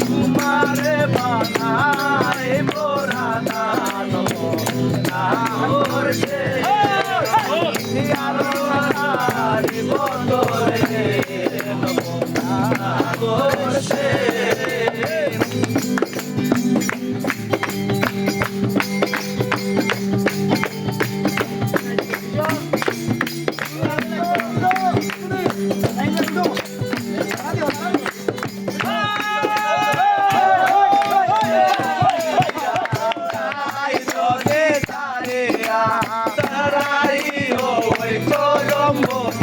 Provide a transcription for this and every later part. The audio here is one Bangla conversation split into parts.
তোমারে বানাইব Come on.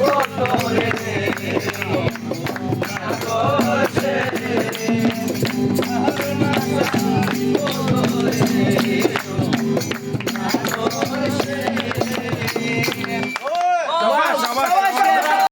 বছরে